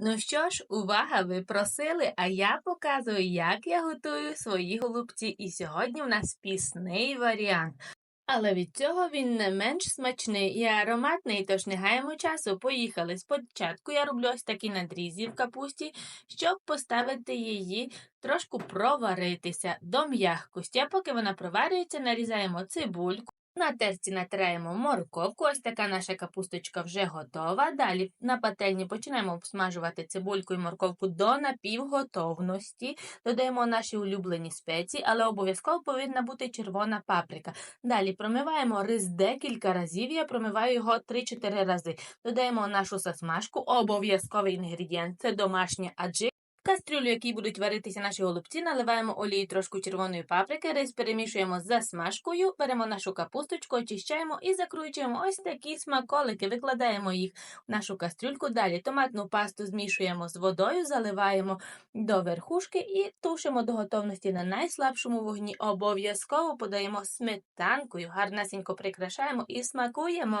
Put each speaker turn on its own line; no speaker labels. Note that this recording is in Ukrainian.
Ну що ж, увага, ви просили, а я показую, як я готую свої голубці. І сьогодні в нас пісний варіант. Але від цього він не менш смачний і ароматний, тож не гаємо часу. Поїхали. Спочатку я роблю ось такі надрізи в капусті, щоб поставити її трошку проваритися до м'якості. А поки вона проварюється, нарізаємо цибульку. На терці натираємо морковку, ось така наша капусточка вже готова. Далі на пательні починаємо обсмажувати цибульку і морковку до напівготовності. Додаємо наші улюблені спеції, але обов'язково повинна бути червона паприка. Далі промиваємо рис декілька разів, я промиваю його 3-4 рази. Додаємо нашу засмажку, обов'язковий інгредієнт це домашнє аджи. Кастрюлю, якій будуть варитися наші голубці, наливаємо олії трошку червоної паприки, рис перемішуємо з засмажкою, беремо нашу капусточку, очищаємо і закручуємо ось такі смаколики, викладаємо їх в нашу кастрюльку. Далі томатну пасту змішуємо з водою, заливаємо до верхушки і тушимо до готовності на найслабшому вогні. Обов'язково подаємо сметанкою, гарнесенько прикрашаємо і смакуємо.